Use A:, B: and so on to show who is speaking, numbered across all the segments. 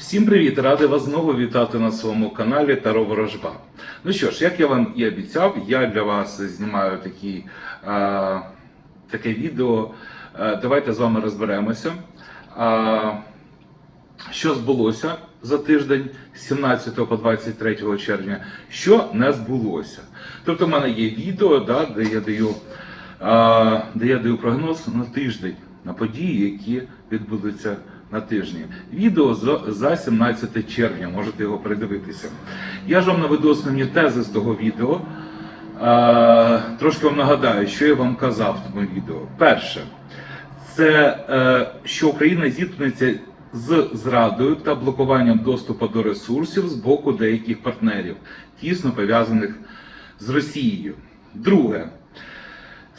A: Всім привіт! Радий вас знову вітати на своєму каналі Таро Ворожба. Ну що ж, як я вам і обіцяв, я для вас знімаю такі, а, таке відео. А, давайте з вами розберемося. А, що збулося за тиждень з 17 по 23 червня, що не збулося. Тобто, в мене є відео, да, де я даю, а, де я даю прогноз на тиждень на події, які відбудуться на тижні. Відео за- за 17 червня, можете його передивитися. Я ж вам наведу основні тези з того відео. Трошки вам нагадаю, що я вам казав в тому відео. Перше, це е, що Україна зіткнеться з зрадою та блокуванням доступу до ресурсів з боку деяких партнерів, тісно пов'язаних з Росією. Друге,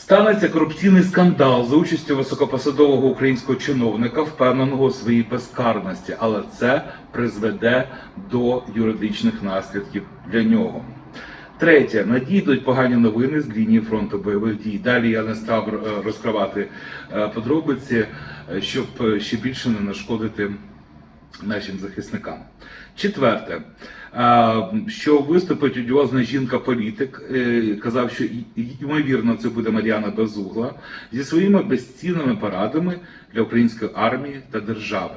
A: станеться корупційний скандал за участю високопосадового українського чиновника, впевненого у своїй безкарності, але це призведе до юридичних наслідків для нього. Третє, надійдуть погані новини з лінії фронту бойових дій. Далі я не став е, розкривати е, подробиці, е, щоб ще більше не нашкодити нашим захисникам. Четверте, що виступить одіозна жінка-політик, е, казав, що ймовірно це буде Мар'яна Безугла зі своїми безцінними порадами для української армії та держави.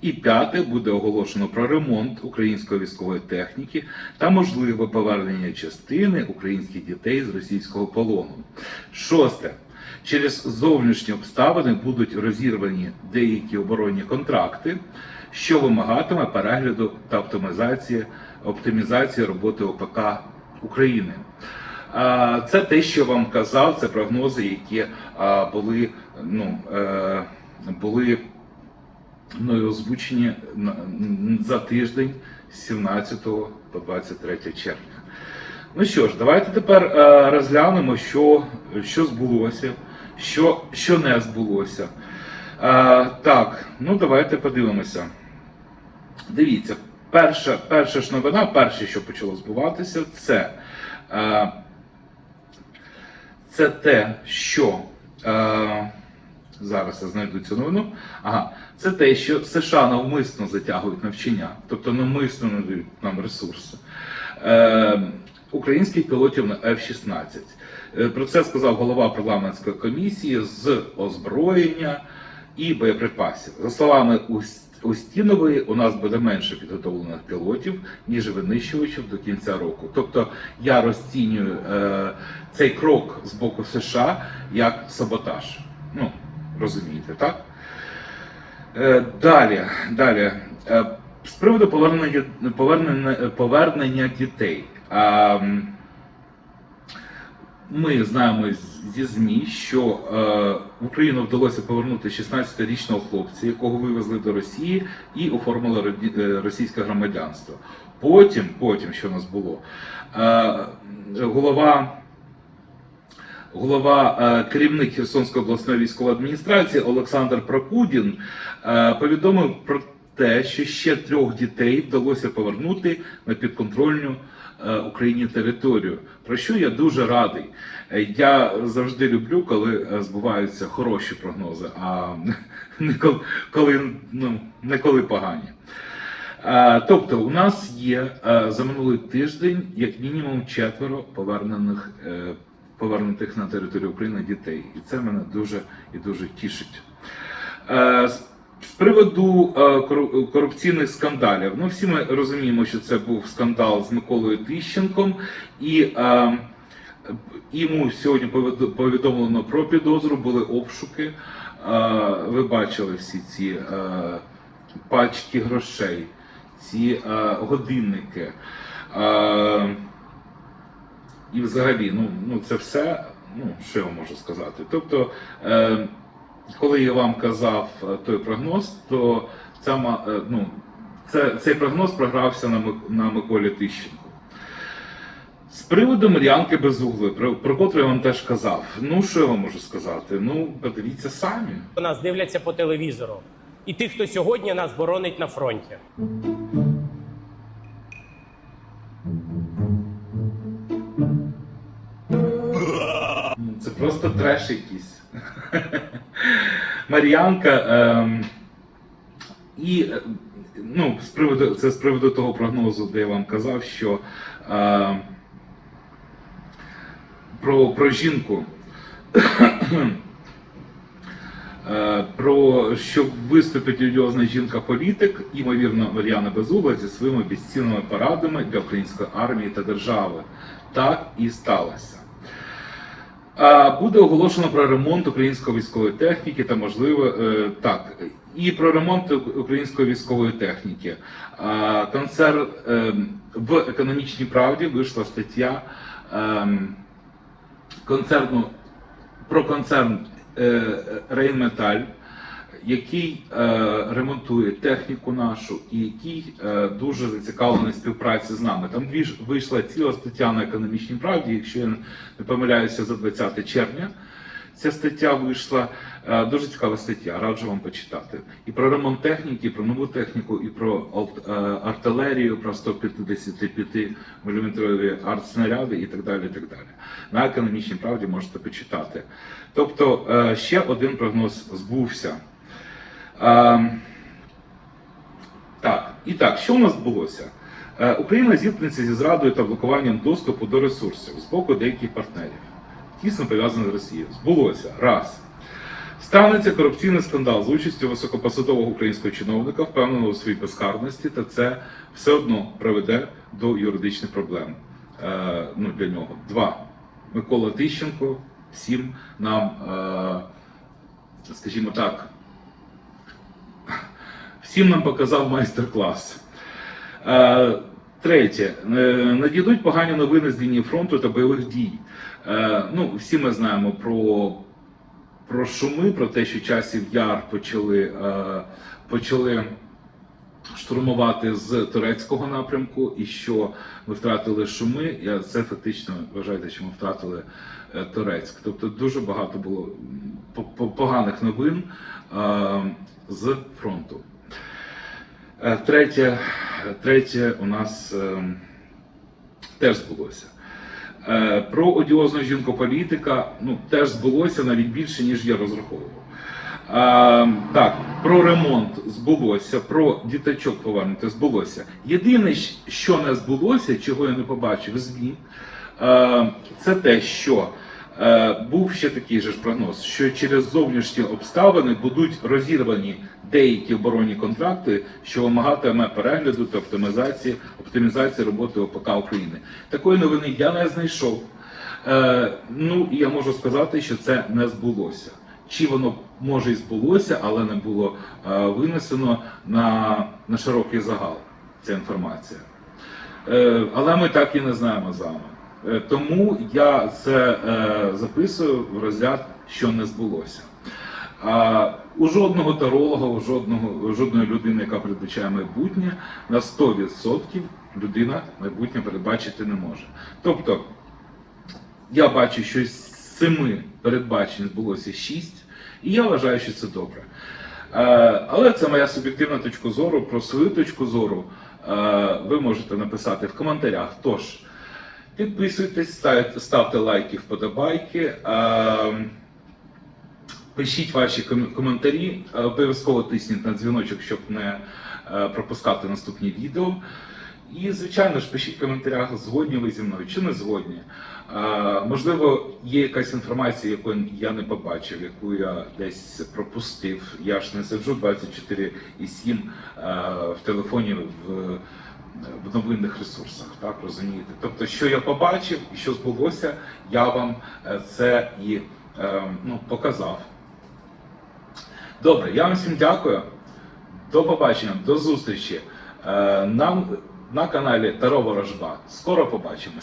A: І п'яте буде оголошено про ремонт української військової техніки та можливе повернення частини українських дітей з російського полону. Шосте. Через зовнішні обставини будуть розірвані деякі оборонні контракти, що вимагатиме перегляду та оптимізації, оптимізації роботи ОПК України. Це те, що вам казав, це прогнози, які були, ну, е, були мною озвучені за тиждень з 17 по 23 червня. Ну що ж, давайте тепер е, розглянемо, що, що збулося, що, що не збулося. Е, так, ну давайте подивимося. Дивіться, перша, перша ж новина, перше, що почало збуватися, це, е, це те, що. Е, зараз я знайду цю новину. Ага, це те, що США навмисно затягують навчання, тобто навмисно надають нам ресурси. Е, українських пілотів на F-16. Е, Про це сказав голова парламентської комісії з озброєння і боєприпасів. За словами Ус- Устінової, у нас буде менше підготовлених пілотів, ніж винищувачів до кінця року. Тобто я розцінюю е, цей крок з боку США як саботаж. Ну, розумієте, так? Е, далі, далі. Е, з приводу повернення, повернення, повернення дітей. А, м, ми знаємо зі ЗМІ, що е, в Україну вдалося повернути 16-річного хлопця, якого вивезли до Росії і оформили е, російське громадянство. Потім, потім, що у нас було, е, голова голова е, керівник Херсонської обласної військової адміністрації Олександр Прокудін е, повідомив про те, що ще трьох дітей вдалося повернути на підконтрольну е, Україні територію. Про що я дуже радий. Е, Я завжди люблю, коли е, збуваються хороші прогнози, а не коли, ну, не коли погані. Е, Тобто, у нас є е, за минулий тиждень як мінімум четверо повернених е, повернутих на територію України дітей, і це мене дуже і дуже тішить. З- приводу е, корупційних скандалів, ну всі ми розуміємо, що це був скандал з Миколою Тищенком, і е, йому сьогодні повідомлено про підозру, були обшуки. Е, Ви бачили всі ці пачки грошей, ці годинники. І взагалі, ну, ну це все, ну що я можу сказати. Тобто, е, коли я вам казав е, той прогноз, то ця, е, ну, це, цей прогноз програвся на, на Миколі Тищенку. З приводу Мар'янки Безуглої, про, про котру я вам теж казав. Ну, що я вам можу сказати? Ну, подивіться самі.
B: Нас дивляться по телевізору. І тих, хто сьогодні нас боронить на фронті.
A: Ну, Це просто треш якийсь. Мар'янка ем, І е, ну, з приводу, це з приводу того прогнозу, де я вам казав, що е, про, про жінку. Е, Про що виступить одіозна жінка-політик, ймовірно, Мар'яна Безугла зі своїми безцінними порадами для української армії та держави. Так і сталося. Буде оголошено про ремонт української військової техніки та можливо е, так і про ремонт української військової техніки. Концерт е, в економічній правді вийшла стаття е, концерну про концерн е, Рейнметаль, який е, ремонтує техніку нашу і який е, дуже зацікавлений співпраці з нами. Там вийшла ціла стаття на економічній правді, якщо я не помиляюся, за 20 червня. Ця стаття вийшла е, дуже цікава стаття, раджу вам почитати. І про ремонт техніки, і про нову техніку, і про е, артилерію, про 155 мм артснаряди і так далі. І так далі. На економічній правді можете почитати. Тобто е, ще один прогноз збувся. Е, Так, і так, що у нас відбулося? Е, Україна зіткнеться зі зрадою та блокуванням доступу до ресурсів з боку деяких партнерів, тісно пов'язаних з Росією. Збулося раз. Станеться корупційний скандал з участю високопосадового українського чиновника, впевненого у своїй безкарності, та це все одно приведе до юридичних проблем е, ну, для нього. Два. Микола Тищенко всім нам, е, скажімо так, всім нам показав майстер-клас. Е, Третє. Е, Надійдуть погані новини з лінії фронту та бойових дій. Е, Ну, всі ми знаємо про, про шуми, про те, що часів яр почали, почали штурмувати з турецького напрямку, і що ми втратили шуми. І це фактично вважаєте, що ми втратили Турецьк. Тобто дуже багато було по- по- поганих новин з фронту. Е, Третє, третє у нас е, теж збулося. Е, Про одіозну жінку політика ну, теж збулося навіть більше, ніж я розраховував. Е, так, про ремонт збулося, про діточок повернути збулося. Єдине, що не збулося, чого я не побачив ЗМІ, це те, що був ще такий же ж прогноз, що через зовнішні обставини будуть розірвані деякі оборонні контракти, що вимагатиме перегляду та оптимізації, оптимізації роботи ОПК України. Такої новини я не знайшов. Е, ну і я можу сказати, що це не збулося. Чи воно може і збулося, але не було е, винесено на, на широкий загал ця інформація. Е, але ми так і не знаємо з вами. Е, тому я це е, записую в розряд, що не збулося. У жодного таролога, у жодного у жодної людини, яка передбачає майбутнє, на 100% людина майбутнє передбачити не може. Тобто, я бачу, що з семи передбачень збулося шість, і я вважаю, що це добре. Е, Але це моя суб'єктивна точка зору. Про свою точку зору ви можете написати в коментарях. Тож, підписуйтесь, ставте, лайки, вподобайки. Пишіть ваші коментарі, обов'язково тисніть на дзвіночок, щоб не е, пропускати наступні відео. І, звичайно ж, пишіть в коментарях, згодні ви зі мною чи не згодні. Можливо, є якась інформація, яку я не побачив, яку я десь пропустив. Я ж не сиджу 24,7 е, в телефоні в новинних ресурсах, так розумієте? Тобто, що я побачив і що збулося, я вам е, це і е, ну, показав. Добре, я вам всім дякую. До побачення, до зустрічі. Е, Нам на каналі Таро Ворожба. Скоро побачимося.